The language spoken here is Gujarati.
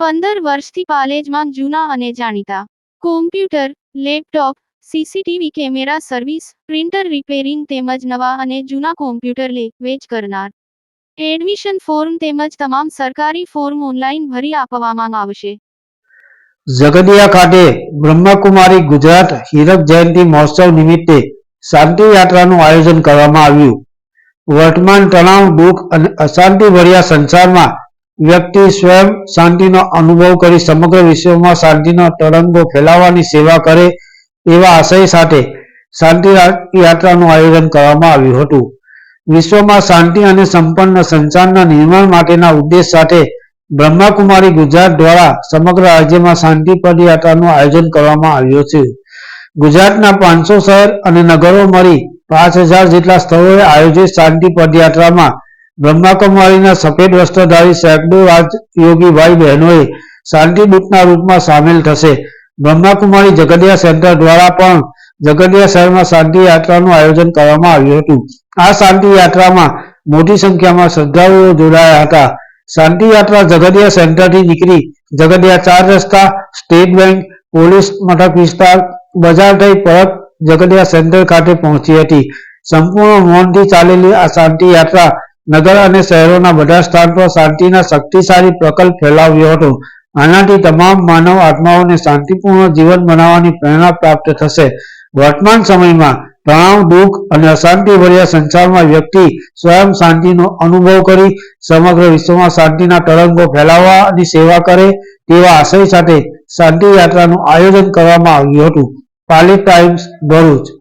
પંદર વર્ષથી પાલેજમાં જૂના અને જાણીતા. Computer laptop CCTV camera service printer repairing તેમજ નવા અને જૂના કોમ્પ્યુટર લે, વેચ કરનાર. એડમિશન ફોર્મ તેમજ તમામ સરકારી ફોર્મ ઓનલાઈન ભરી આપવામાં આવશે. ઝઘડિયા ખાતે બ્રહ્મકુમારી ગુજરાત હીરક જયંતિ મહોત્સવ નિમિત્તે શાંતિ યાત્રાનું આયોજન કરવામાં આવ્યું. વર્તમાન તણાવ, દુઃખ અને અશાંતિ ભર્યા સંસારમાં વ્યક્તિ સ્વયં શાંતિનો અનુભવ કરી સમગ્ર વિશ્વમાં શાંતિનો તરંગો ફેલાવવાની સેવા કરે એવા આશય સાથે શાંતિ યાત્રાનું આયોજન કરવામાં આવ્યું હતું. વિશ્વમાં શાંતિ અને સંપન્ન સંસારના નિર્માણ માટેના ઉદ્દેશ સાથે બ્રહ્માકુમારી ગુજરાત દ્વારા સમગ્ર રાજ્યમાં શાંતિ પદયાત્રાનું આયોજન કરવામાં આવ્યું છે. ગુજરાતના પાંચસો શહેર અને નગરો મળી પાંચ હજાર જેટલા સ્થળોએ આયોજિત શાંતિ પદયાત્રામાં બ્રહ્માકુમારીના સફેદ વસ્ત્રધારી સેંકડો રાજયોગી ભાઈ બહેનોએ શાંતિ દૂતના રૂપમાં સામેલ થશે. બ્રહ્માકુમારી સેન્ટર દ્વારા પણ ઝઘડિયા શહેરમાં શાંતિ યાત્રાનું આયોજન કરવામાં આવ્યું હતું. આ શાંતિ યાત્રામાં મોટી સંખ્યામાં શ્રદ્ધાળુઓ જોડાયા હતા. શાંતિ યાત્રા ઝઘડિયા સેન્ટરથી નીકળી જગડિયા ચાર રસ્તા, સ્ટેટ બેંક, પોલીસ મથક વિસ્તાર, બજાર થઈ પરત ઝઘડિયા સેન્ટર ખાતે પહોંચી હતી. સંપૂર્ણ મૌનથી ચાલેલી આ શાંતિ યાત્રા નગર અને શહેરોના બધા સ્થાન પર શાંતિના શક્તિશાળી પ્રકલ્પ ફેલાવ્યો હતો. આનાથી તમામ માનવ આત્માઓને શાંતિપૂર્ણ જીવન બનાવવાની પ્રેરણા પ્રાપ્ત થશે. વર્તમાન સમયમાં તણાવ, દુઃખ અને અશાંતિ ભર્યા સંસારમાં વ્યક્તિ સ્વયં શાંતિનો અનુભવ કરી સમગ્ર વિશ્વમાં શાંતિના તરંગો ફેલાવવાની સેવા કરે તેવા આશય સાથે શાંતિ યાત્રાનું આયોજન કરવામાં આવ્યું હતું. પાલી ટાઈમ્સ, ભરૂચ.